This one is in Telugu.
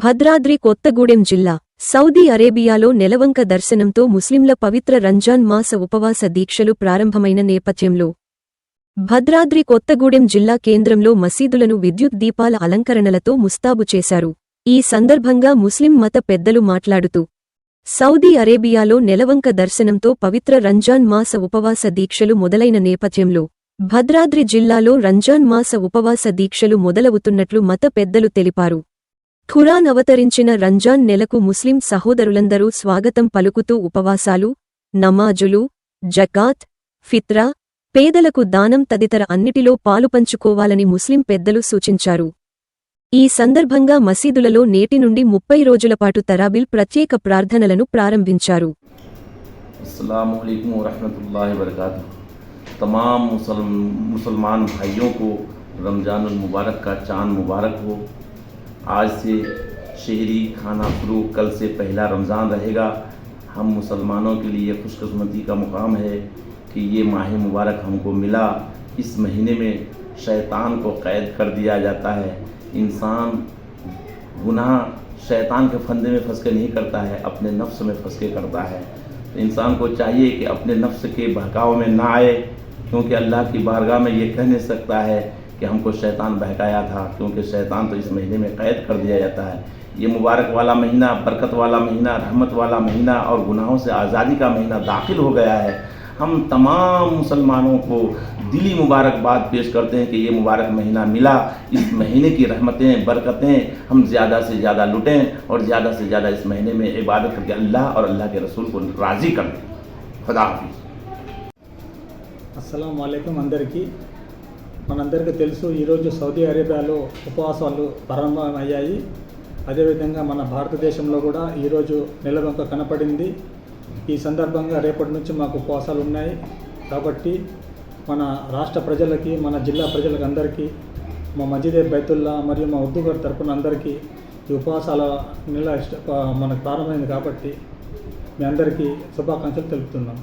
భద్రాద్రి కొత్తగూడెం జిల్లా సౌదీ అరేబియాలో నెలవంక దర్శనంతో ముస్లింల పవిత్ర రంజాన్ మాస ఉపవాస దీక్షలు ప్రారంభమైన నేపథ్యంలో భద్రాద్రి కొత్తగూడెం జిల్లా కేంద్రంలో మసీదులను విద్యుత్ దీపాల అలంకరణలతో ముస్తాబు చేశారు. ఈ సందర్భంగా ముస్లిం మత పెద్దలు మాట్లాడుతూ సౌదీ అరేబియాలో నెలవంక దర్శనంతో పవిత్ర రంజాన్ మాస ఉపవాస దీక్షలు మొదలైన నేపథ్యంలో భద్రాద్రి జిల్లాలో రంజాన్ మాస ఉపవాస దీక్షలు మొదలవుతున్నట్లు మత పెద్దలు తెలిపారు. ఖురాన్ అవతరించిన రంజాన్ నెలకు ముస్లిం సహోదరులందరూ స్వాగతం పలుకుతూ ఉపవాసాలు నమాజులు జకాత్ ఫిత్రా పేదలకు దానం తదితర అన్నిటిలో పాలుపంచుకోవాలని ముస్లిం పెద్దలు సూచించారు ఈ సందర్భంగా మసీదులలో నేటి నుండి ముప్పై రోజులపాటు తరాబిల్ ప్రత్యేక ప్రార్థనలను ప్రారంభించారు असलकम वरहमल वरक तमाम मुसलम मुसलमान भाइयों को रमज़ान मुबारक का चांद मुबारक हो آج سے شہری کھانا پرو کل سے پہلا رمضان رہے گا۔ ہم مسلمانوں کے لیے خوش قسمتی کا مقام ہے کہ یہ ماہ مبارک ہم کو ملا۔ اس مہینے میں شیطان کو قید کر دیا جاتا ہے۔ انسان گناہ شیطان کے فندے میں پھنس کے نہیں کرتا ہے، اپنے نفس میں پھنس کے کرتا ہے۔ انسان کو چاہیے کہ اپنے نفس کے بہکاؤ میں نہ آئے، کیونکہ اللہ کی بارگاہ میں یہ کہہ نہیں سکتا ہے कि हमको शैतान बहकाया था, क्योंकि शैतान तो इस महीने में कैद कर दिया जाता है। ये मुबारक वाला महीना, बरकत वाला महीना, रहमत वाला महीना और गुनाहों से आज़ादी का महीना दाखिल हो गया है। हम तमाम मुसलमानों को दिली मुबारकबाद पेश करते हैं कि ये मुबारक महीना मिला। इस महीने की रहमतें, बरकतें हम ज़्यादा से ज़्यादा लुटें और ज़्यादा से ज़्यादा इस महीने में इबादत करके अल्लाह और अल्लाह के रसूल को राज़ी करें खुदा हाफिज़। असलकम अंदर की। మనందరికీ తెలుసు ఈరోజు సౌదీ అరేబియాలో ఉపవాసాలు ప్రారంభమయ్యాయి. అదేవిధంగా మన భారతదేశంలో కూడా ఈరోజు నెలవంక కనపడింది. ఈ సందర్భంగా రేపటి నుంచి మాకు ఉపవాసాలు ఉన్నాయి. కాబట్టి మన రాష్ట్ర ప్రజలకి మన జిల్లా ప్రజలకు అందరికీ మా మజిదే బైతుల్లా మరియు మా ఉర్దూ గారి తరపున అందరికీ ఈ ఉపవాసాల నెల మనకు ప్రారంభమైంది కాబట్టి మీ అందరికీ శుభాకాంక్షలు తెలుపుతున్నాం.